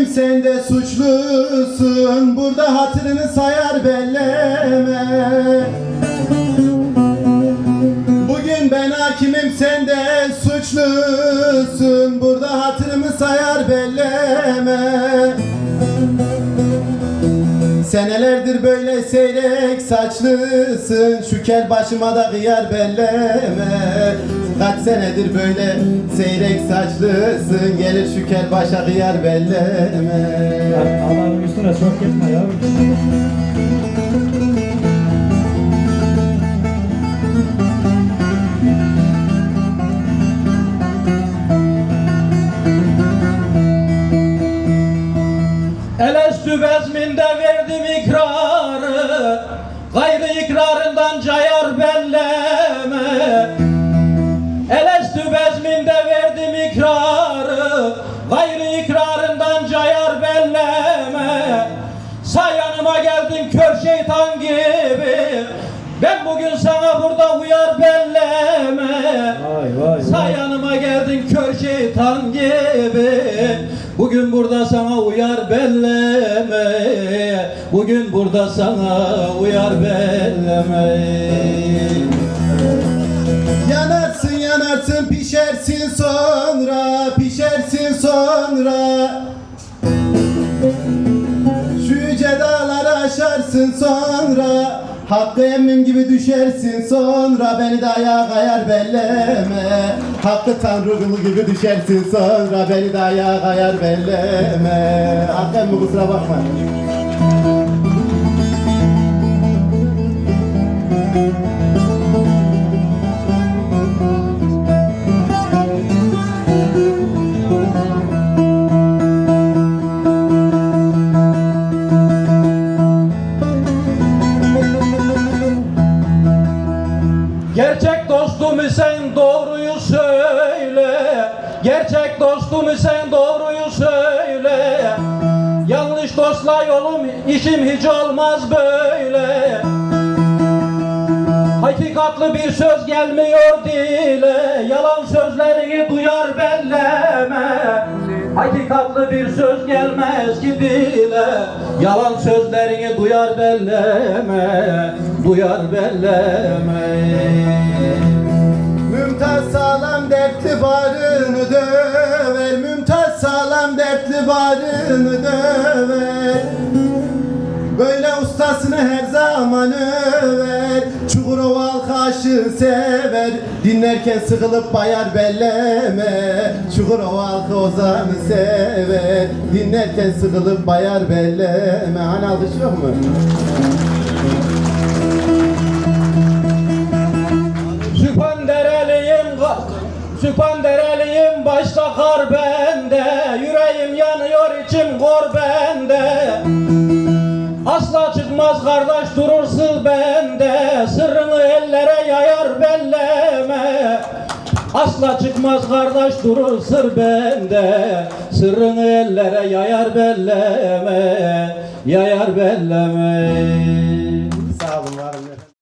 hakimim sen de suçlusun Burada hatırını sayar belleme. Bugün ben hakimim sen de suçlusun Burada hatırımı sayar belleme. Senelerdir böyle seyrek saçlısın Şu kel başıma da kıyar belleme Kaç senedir böyle seyrek saçlısın? Gelir şu kel başa kıyar belleme Allah'ın üstüne çok gitme yavrum. Elestü bezminde verdim ikrarı Gayrı ikrarından cayar belleme Sayanıma geldin kör şeytan gibi. Ben bugün sana burada uyar belleme. Vay. Sayanıma geldin kör şeytan gibi. Bugün burada sana uyar belleme. Bugün burada sana uyar belleme. Yanarsın yanarsın pişersin sonra Pişersin sonra aşarsın sonra Hakkı emmim gibi düşersin sonra Beni de ayağa kayar belleme. Hakkı tanrı gibi düşersin sonra Beni de ayağa kayar belleme. Hakkı emmi kusura bakma Gerçek dostum sen doğruyu söyle. Gerçek dostum sen doğruyu söyle. Yanlış dostla yolum işim hiç olmaz böyle. Hakikatlı bir söz gelmiyor dile. Yalan sözlerini duyar belleme. Hakikatlı bir söz gelmez ki dile. Yalan sözlerini duyar belleme. Duyar belleme barını döver Mümtaz sağlam dertli barını döver. Böyle ustasını her zaman över Çukurova halkı sever Dinlerken sıkılıp bayar belleme. Çukurova halkı sever Dinlerken sıkılıp bayar belleme. Hani alkış yok mu? Yanıyor içim kor bende. Asla çıkmaz kardeş durur sır bende. Sırrını ellere yayar belleme. Asla çıkmaz kardeş durur sır bende. Sırrını ellere yayar belleme. Yayar belleme